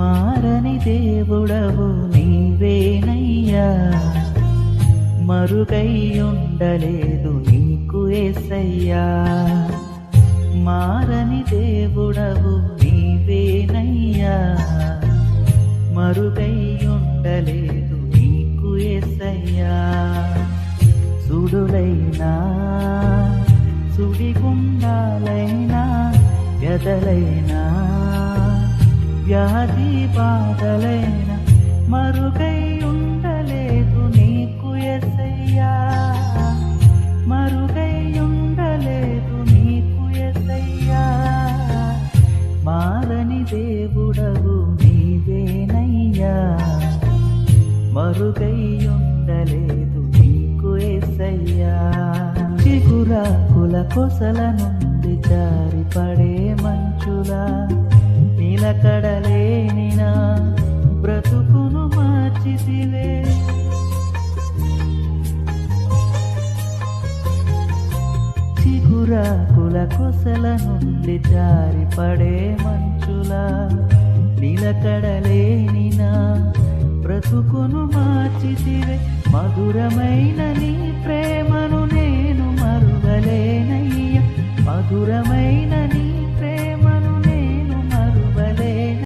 మారని దేవుడవు నీవేనయ్యా. మరుగై ఉండలేదు నీకు ఏసయ్యా. మారని దేవుడవు నీవేనయ్యా. మరుగై ఉండలేదు నీకు ఏసయ్యా. సుడులైనా సుడిగుండాలైనా వ్యధలైనా వ్యాధి బాధలైన మరుగై ఉండలేదు నీకు ఎసయ్యా. మరుగై ఉండలేదు నీకు ఎసయ్యా. మారని దేవుడవు నీవేనయ్యా. మరుగై ఉండలేదు నీకు ఎసయ్యా. చిగురాకుల కొసల నుండి జారిపడే మంచులా ఎక్కడలేనినా బ్రతుకును మార్చితివే. చిగురాకుల కొసల నుండి జారిపడే మంచులా నిలకడలేనినా బ్రతుకును మార్చితివే. మధురమైన నీ ప్రేమను నేను మరువలేనయ్య మధురమ